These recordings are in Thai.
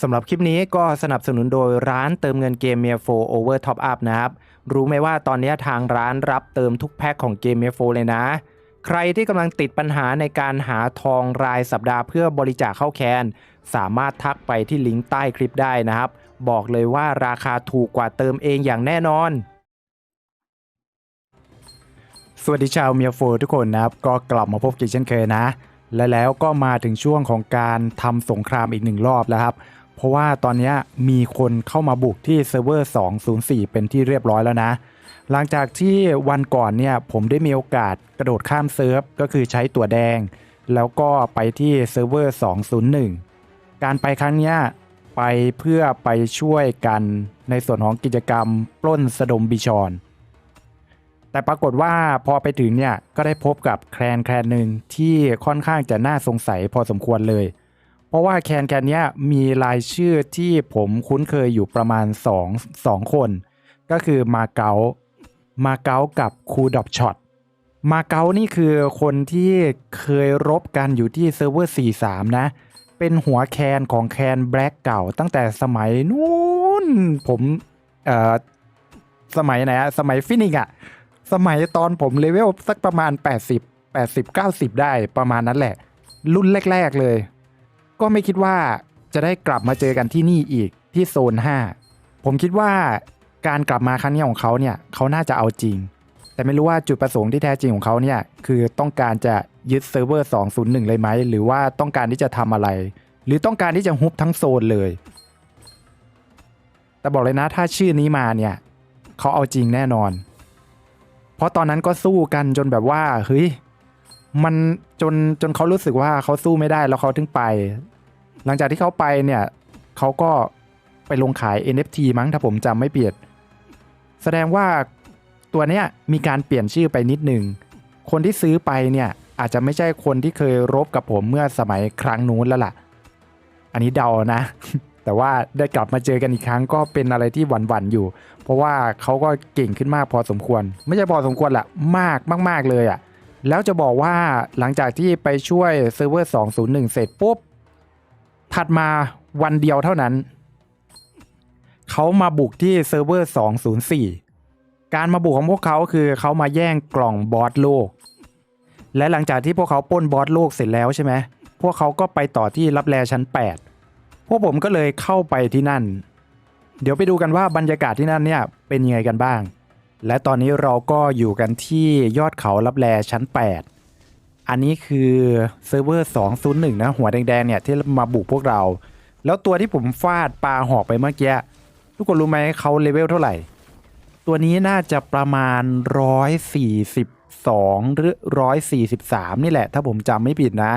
สำหรับคลิปนี้ก็สนับสนุนโดยร้านเติมเงินเกมเมียโฟโอเวอร์ท็อปอัพนะครับ รู้ไหมว่าตอนนี้ทางร้านรับเติมทุกแพ็คของเกมเมียโฟเลยนะ ใครที่กำลังติดปัญหาในการหาทองรายสัปดาห์เพื่อบริจาคเข้าแคน สามารถทักไปที่ลิงก์ใต้คลิปได้นะครับ บอกเลยว่าราคาถูกกว่าเติมเองอย่างแน่นอน สวัสดีชาวเมียโฟทุกคนนะครับ ก็กลับมาพบกันเช่นเคยนะ และแล้วก็มาถึงช่วงของการทำสงครามอีกหนึ่งรอบแล้วครับ เพราะว่าตอนนี้มีคนเข้ามาบุกที่เซิร์ฟเวอร์ 204 เป็นที่เรียบร้อยแล้วนะ หลังจากที่วันก่อนเนี่ยผมได้มีโอกาสกระโดดข้ามเซิร์ฟก็คือใช้ตัวแดง แล้วก็ไปที่เซิร์ฟเวอร์ 201 การไปครั้งนี้ไปเพื่อไปช่วยกันในส่วนของกิจกรรมปล้นสะดมบิชอนแต่ปรากฏว่าพอไปถึงเนี่ยก็ได้พบกับแคลนแคลนหนึ่งที่ค่อนข้างจะน่าสงสัยพอสมควรเลย ราะว่าแคนแคนเนี้ยมีรายชื่อที่ผมคุ้นเคยอยู่ประมาณ2 2คน ก็คือมาเก๊ามาเก๊ากับคูดอบช็อตมาเก๊านี่คือคนที่เคยรบกันอยู่ที่เซิร์ฟเวอร์ 43 นะ เป็นหัวแคนของแคนแบล็กเก่าตั้งแต่สมัยนู้นผมเอ่อสมัยไหนอะสมัยฟินิกอะสมัยตอนผมเลเวลสักประมาณ 80 80 90 ได้ประมาณนั้นแหละ รุ่นแรก ๆ เลย ก็ไม่คิดว่าจะได้กลับมาเจอกันที่นี่อีกที่โซน 5 ผมคิดว่าการกลับมาครั้งนี้ของเขาเนี่ยเขาน่าจะเอาจริง แต่ไม่รู้ว่าจุดประสงค์ที่แท้จริงของเขาเนี่ยคือต้องการจะยึดเซิร์ฟเวอร์ 201 เลยไหม หรือว่าต้องการที่จะทำอะไร หรือต้องการที่จะฮุบทั้งโซนเลย แต่บอกเลยนะถ้าชื่อนี้มาเนี่ยเขาเอาจริงแน่นอน เพราะตอนนั้นก็สู้กันจนแบบว่าเฮ้ย มันจนจนเขารู้สึกว่าเขาสู้ไม่ได้แล้วเขาถึงไป หลังจากที่เขาไปเนี่ยเขาก็ไปลงขาย NFT มั้งถ้าผมจำไม่เปียนแสดงว่าตัวเนี้ยมีการเปลี่ยนชื่อไปนิดหนึ่งคนที่ซื้อไปเนี่ยอาจจะไม่ใช่คนที่เคยรบกับผมเมื่อสมัยครั้งนู้นแล้วล่ะ อันนี้เดานะ แต่ว่าได้กลับมาเจอกันอีกครั้งก็เป็นอะไรที่หวั่นๆอยู่ เพราะว่าเขาก็เก่งขึ้นมากพอสมควร ไม่ใช่พอสมควรแหละมากมาก ๆเลยอะ่ะ แล้วจะบอกว่าหลังจากที่ไปช่วยเซิร์ฟเวอร์201 เสร็จปุ๊บ ถัดมาวันเดียวเท่านั้น เขามาบุกที่เซิร์ฟเวอร์204 การมาบุกของพวกเขาคือเขามาแย่งกล่องบอสโลก และหลังจากที่พวกเขาป้นบอสโลกเสร็จแล้วใช่ไหม พวกเขาก็ไปต่อที่รับแลชั้น 8 พวกผมก็เลยเข้าไปที่นั่น เดี๋ยวไปดูกันว่าบรรยากาศที่นั่นเนี่ยเป็นยังไงกันบ้าง และตอนนี้เราก็อยู่กันที่ยอดเขารับแลชั้น 8 อันนี้คือเซิร์ฟเวอร์ 201 นะ หัวแดงๆเนี่ยที่มาบุกพวกเรา แล้วตัวที่ผมฟาดปลาหอกไปเมื่อกี้ ทุกคนรู้ไหมเขาเลเวลเท่าไหร่ ตัวนี้น่าจะประมาณ 142 หรือ 143 นี่แหละ ถ้าผมจำไม่ผิดนะ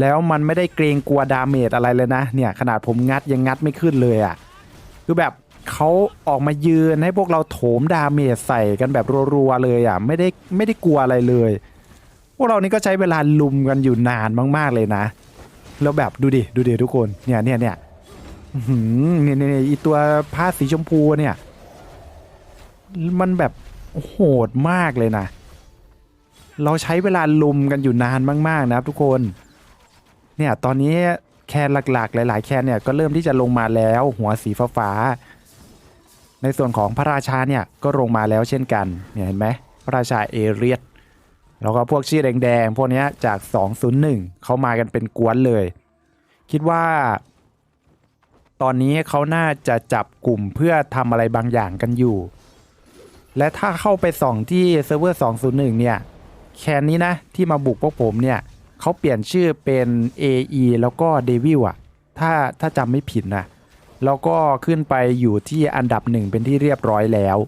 แล้วมันไม่ได้เกรงกลัวดาเมจอะไรเลยนะ เนี่ยขนาดผมงัดยังงัดไม่ขึ้นเลยอะ่ะ คือแบบ เขาออกมายืนให้พวกเราโถมดาเมจใส่กันแบบรัวๆเลยอะไม่ได้ไม่ได้กลัวอะไรเลย พวกเรานี่ก็ใช้เวลาลุมกันอยู่นานมากๆเลยนะ แล้วแบบดูดิดูดิทุกคนเนี่ยเนี่ยเนี่ยหือเนี่ยเนี่ยเนี่ยอีตัวผ้าสีชมพูเนี่ย มันแบบโหดมากเลยนะ เราใช้เวลาลุมกันอยู่นานมาก ๆ นะครับทุกคน เนี่ยตอนนี้แคนหลักๆ หลาย ๆ แคนเนี่ยก็เริ่มที่จะลงมาแล้ว หัวสีฟ้าๆ ในส่วนของพระราชาเนี่ยก็ลงมาแล้วเช่นกันเนี่ยเห็นไหมพระราชาเอเรียสแล้วก็พวกชื่อแดงๆพวกนี้จาก 201 เขามากันเป็นกวนเลย คิดว่า ตอนนี้เขาน่าจะจับกลุ่มเพื่อทำอะไรบางอย่างกันอยู่ และถ้าเข้าไปส่องที่เซิร์ฟเวอร์ 201 เนี่ย แคนนี้นะ ที่มาบุกพวกผมเนี่ยเขาเปลี่ยนชื่อเป็น AE แล้วก็ Devil อะถ้าถ้าจำไม่ผิดนะ แล้วก็ขึ้นไปอยู่ที่อันดับหนึ่งเป็นที่เรียบร้อยแล้ว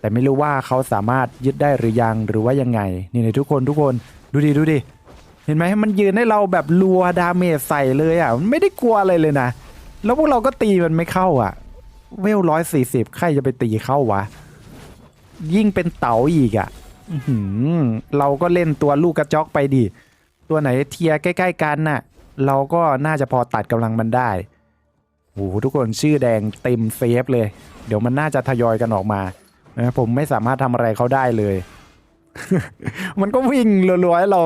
แต่ไม่รู้ว่าเขาสามารถยึดได้หรือยังหรือว่ายังไง นี่เลยทุกคนทุกคนดูดิดูดิเห็นไหมมันยืนให้เราแบบรัวดาเมจใส่เลยอะมันไม่ได้กลัวอะไรเลยนะ แล้วพวกเราก็ตีมันไม่เข้าอะ เวลร้อยสี่สิบใครจะไปตีเข้าวะ ยิ่งเป็นเต๋าอีกอะหือเราก็เล่นตัวลูกกระจอกไปดิ ตัวไหนเทียใกล้ ๆ กันน่ะ เราก็น่าจะพอตัดกำลังมันได้ โอ้โหทุกคนชื่อแดงเต็มเซฟเลย เดี๋ยวมันน่าจะทยอยกันออกมานะผมไม่สามารถทำอะไรเขาได้เลย มันก็วิ่งรัวๆให้เรา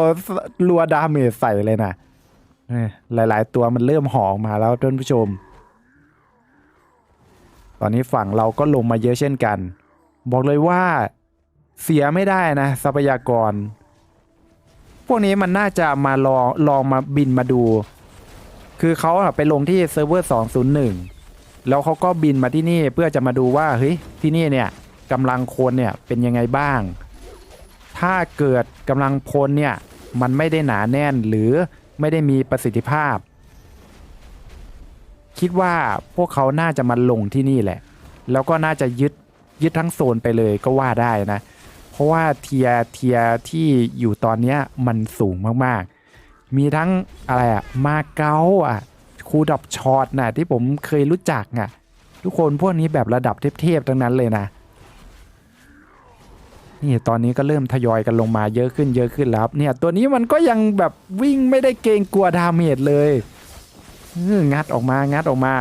รัวดาเมจใส่เลยนะหลาย ๆ ตัวมันเริ่มห่อออกมาแล้วท่านผู้ชม ตอนนี้ฝั่งเราก็ลงมาเยอะเช่นกัน บอกเลยว่าเสียไม่ได้นะ ทรัพยากร พวกนี้มันน่าจะมาลองลองมาบินมาดู คือเขาอะไปลงที่เซิร์ฟเวอร์ 201 แล้วเขาก็บินมาที่นี่เพื่อจะมาดูว่าเฮ้ยที่นี่เนี่ยกำลังคนเนี่ยเป็นยังไงบ้าง ถ้าเกิดกำลังพลเนี่ยมันไม่ได้หนาแน่นหรือไม่ได้มีประสิทธิภาพ คิดว่าพวกเขาน่าจะมาลงที่นี่แหละ แล้วก็น่าจะยึดยึดทั้งโซนไปเลยก็ว่าได้นะ เพราะว่าเทียเทียที่อยู่ตอนนี้มันสูงมากๆ มีทั้งอะไรอะมาเก๊าอะคูดับช็อตนะที่ผมเคยรู้จักอะทุกคนพวกนี้แบบระดับเทพๆทั้งนั้นเลยนะนี่ตอนนี้ก็เริ่มทยอยกันลงมาเยอะขึ้นเยอะขึ้นแล้วเนี่ยตัวนี้มันก็ยังแบบวิ่งไม่ได้เกรงกลัวดาเมจเลยงัดออกมางัดออกมา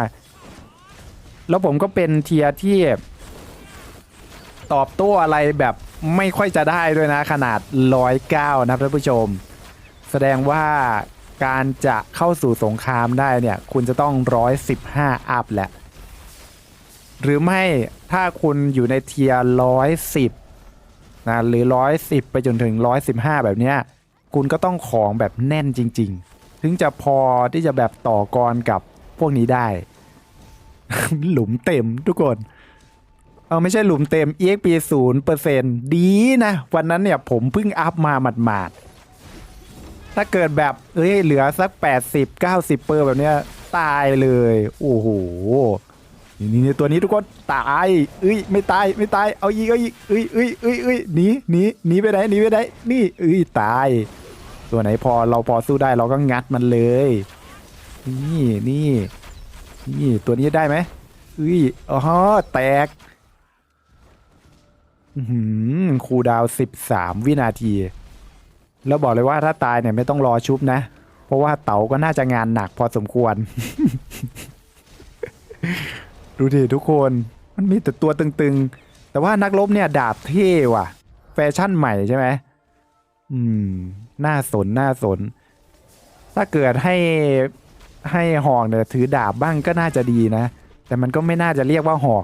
แล้วผมก็เป็นเทียที่ ตอบโต้อะไรแบบไม่ค่อยจะได้ด้วยนะขนาด 109 นะครับท่านผู้ชม สดงว่าการจะเข้าสู่สงครามได้เนี่ย คุณจะต้อง115อัพแหละ หรือไม่ถ้าคุณอยู่ในเทียร์110นะหรือ110ไปจนถึง115แบบเนี้ย คุณก็ต้องของแบบแน่นจริง ๆ ถึงจะพอที่จะแบบต่อกรกับพวกนี้ได้ หลุมเต็มทุกคนเออไม่ใช่หลุมเต็ม EXP ศูนย์เปอร์เซ็นดีนะ วันนั้นเนี่ยผมเพิ่งอัพมาหมาดๆ ถ้าเกิดแบบเอ้ยเหลือสัก 80 90 เปอร์แบบเนี้ยตายเลย โอ้โหนี่นี่ตัวนี้ทุกคนตายเอ้ยไม่ตายไม่ตายเอาอีกเอาอีกเอ้ยเอ้ยเอ้ยเอ้ยหนีหนีหนีไปไหนหนีไปไหนนี่เอ้ยตาย ตัวไหนพอเราพอสู้ได้เราก็งัดมันเลย นี่นี่นี่ตัวนี้ได้ไหมเอ้ยอ๋อแตกหือคูดาวน์13วินาที แล้วบอกเลยว่าถ้าตายเนี่ยไม่ต้องรอชุบนะ เพราะว่าเต๋าก็น่าจะงานหนักพอสมควร ดูดิทุกคนมันมีแต่ตัวตึงๆ แต่ว่านักรบเนี่ยดาบเท่ว่ะ แฟชั่นใหม่ใช่ไหมอืม น่าสนน่าสน ถ้าเกิดให้ให้หอกเนี่ยถือดาบบ้างก็น่าจะดีนะ แต่มันก็ไม่น่าจะเรียกว่าหอก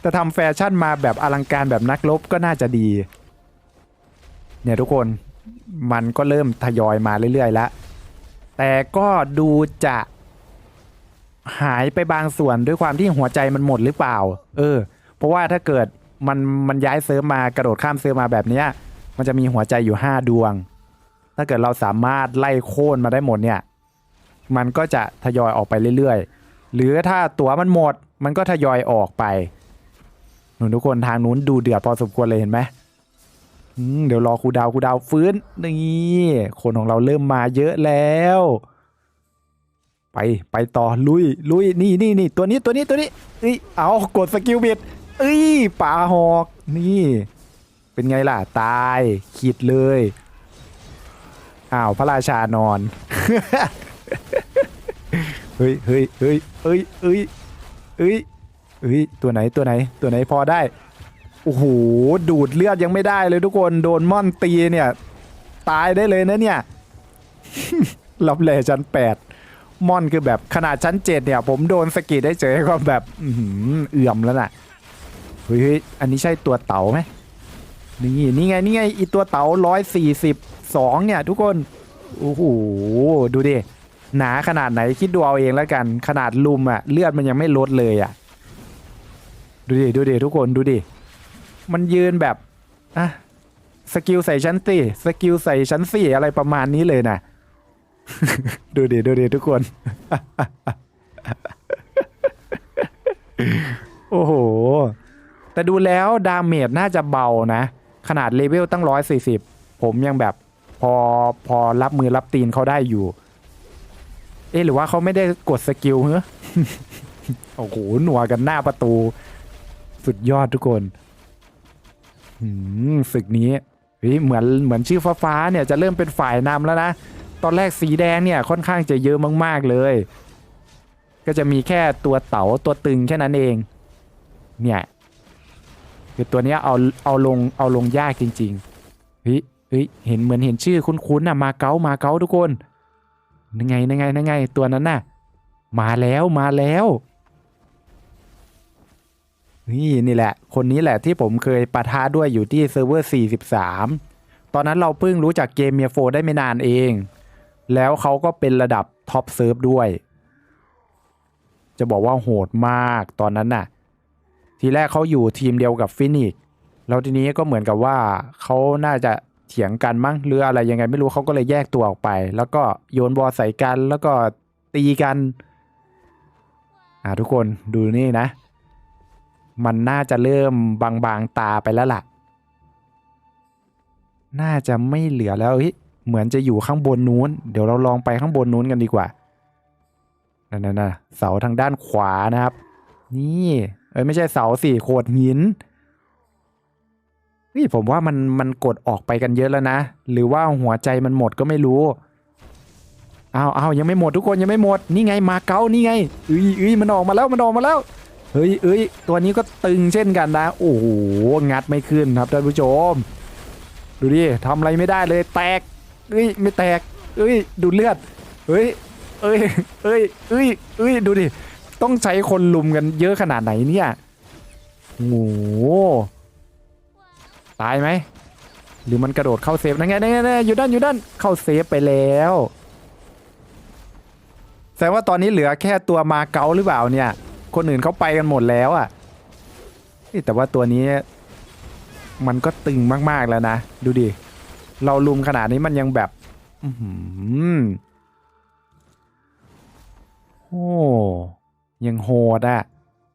แต่ทำแฟชั่นมาแบบอลังการแบบนักรบก็น่าจะดี เนี่ยทุกคนมันก็เริ่มทยอยมาเรื่อยๆแล้ว แต่ก็ดูจะหายไปบางส่วนด้วยความที่หัวใจมันหมดหรือเปล่า เออ เพราะว่าถ้าเกิดมันมันย้ายเซิร์ฟมากระโดดข้ามเซิร์ฟมาแบบนี้มันจะมีหัวใจอยู่ 5 ดวง ถ้าเกิดเราสามารถไล่โค่นมาได้หมดเนี่ย มันก็จะทยอยออกไปเรื่อยๆ หรือถ้าตั๋วมันหมด มันก็ทยอยออกไปหนูทุกคนทางนู้นดูเดือดพอสมควรเลยเห็นไหม เดี๋ยวรอครูดาวครูดาวฟื้นนี่คนของเราเริ่มมาเยอะแล้ว ไปไปต่อลุยลุยนี่นี่นี่ตัวนี้ตัวนี้ตัวนี้เอ้ยเอากดสกิลบิดเอ้ยป่าหอกนี่ เป็นไงล่ะตายขีดเลยอ้าวพระราชานอนเฮ้ยเฮ้ยเฮ้ยเฮ้ยเฮ้ยเฮ้ยเฮ้ยตัวไหนตัวไหนตัวไหนพอได้ โอ้โหดูดเลือดยังไม่ได้เลยทุกคนโดนม่อนตีเนี่ย ตายได้เลยนะเนี่ยรับแลชั้นแปดม่อนคือแบบขนาดชั้นเจ็ดเนี่ย ผมโดนสกิดได้เจอก็แบบอเอื่อมแล้วน่ะเฮ้ยเฮ้ยอันนี้ใช่ตัวเต๋าไหมนี่นี่ไงนี่ไงอีตัวเต๋าร้อยสี่สิบสองเนี่ยทุกคนโอ้โหดูดิหนาขนาดไหนคิดดูเอาเองแล้วกัน ขนาดลุมอะเลือดมันยังไม่ลดเลยอะดูดิดูดิทุกคนดูดิ มันยืนแบบอะสกิลใส่ชั้นสี่สกิลใส่ชั้นสี่อะไรประมาณนี้เลยนะ ดูดิดูดิทุกคน โอ้โห แต่ดูแล้วดาเมจน่าจะเบานะ ขนาดเลเวลตั้งร้อยสี่สิบผมยังแบบพอพอรับมือรับตีนเขาได้อยู่ เอ๊หรือว่าเขาไม่ได้กดสกิลเหรอโอ้โห หนัวกันหน้าประตู สุดยอดทุกคน ศึกนี้เฮ้ยเหมือนเหมือนชื่อฟ้าฟ้าๆเนี่ยจะเริ่มเป็นฝ่ายนำแล้วนะ ตอนแรกสีแดงเนี่ยค่อนข้างจะเยอะมากๆเลย ก็จะมีแค่ตัวเต๋าตัวตึงแค่นั้นเอง เนี่ยคือตัวเนี้ยเอาเอาลงเอาลงยากจริงๆเฮ้ยเฮ้ยเห็นเหมือนเห็นชื่อคุ้นๆน่ะมาเก๊ามาเก๊าทุกคนนังไงนังไงนังไงตัวนั้นน่ะ มาแล้วมาแล้ว นี่นี่แหละ คนนี้แหละที่ผมเคยปะทะด้วยอยู่ที่เซิร์ฟเวอร์ 43 ตอนนั้นเราเพิ่งรู้จักเกมเมียโฟได้ไม่นานเอง แล้วเขาก็เป็นระดับท็อปเซิร์ฟด้วย จะบอกว่าโหดมากตอนนั้นน่ะ ทีแรกเขาอยู่ทีมเดียวกับฟินิกซ์แล้วทีนี้ก็เหมือนกับว่าเขาน่าจะเถียงกันมั้งหรืออะไรยังไงไม่รู้เขาก็เลยแยกตัวออกไป แล้วก็โยนบอลใส่กันแล้วก็ตีกัน อ่าทุกคนดูนี่นะ มันน่าจะเริ่มบางๆตาไปแล้วล่ะ น่าจะไม่เหลือแล้วเฮ้ยเหมือนจะอยู่ข้างบนนู้น เดี๋ยวเราลองไปข้างบนนู้นกันดีกว่านั่นๆนะเสาทางด้านขวานะครับ นี่เอ้ยไม่ใช่เสาสี่โขดหินนี่ผมว่ามันมันกดออกไปกันเยอะแล้วนะ หรือว่าหัวใจมันหมดก็ไม่รู้อ้าวอ้าวยังไม่หมดทุกคนยังไม่หมด นี่ไงมาเก๊านี่ไงเอ้ยเอ้ยมันออกมาแล้วมันออกมาแล้ว เฮ้ยเอ้ยตัวนี้ก็ตึงเช่นกันนะ โอ้โห งัดไม่ขึ้นครับท่านผู้ชม ดูดิทำอะไรไม่ได้เลย แตกเอ้ย ไม่แตก เอ้ย ดูเลือดเฮ้ย เอ้ย เอ้ย เอ้ย เอ้ย ดูดิ ต้องใช้คนลุมกันเยอะขนาดไหนเนี่ยโอ้โหตายไหม หรือมันกระโดดเข้าเซฟนั่นไงนั่นไงนั่นไงอยู่ด้านอยู่ด้าน เข้าเซฟไปแล้วแสดงว่าตอนนี้เหลือแค่ตัวมาเก๊าหรือเปล่าเนี่ย คนอื่นเขาไปกันหมดแล้วอะ่ะแต่ว่าตัวนี้ มันก็ตึงมากๆแล้วนะ ดูดิ เราลุมขนาดนี้มันยังแบบอืโอ้ยังโหดอะ่ะ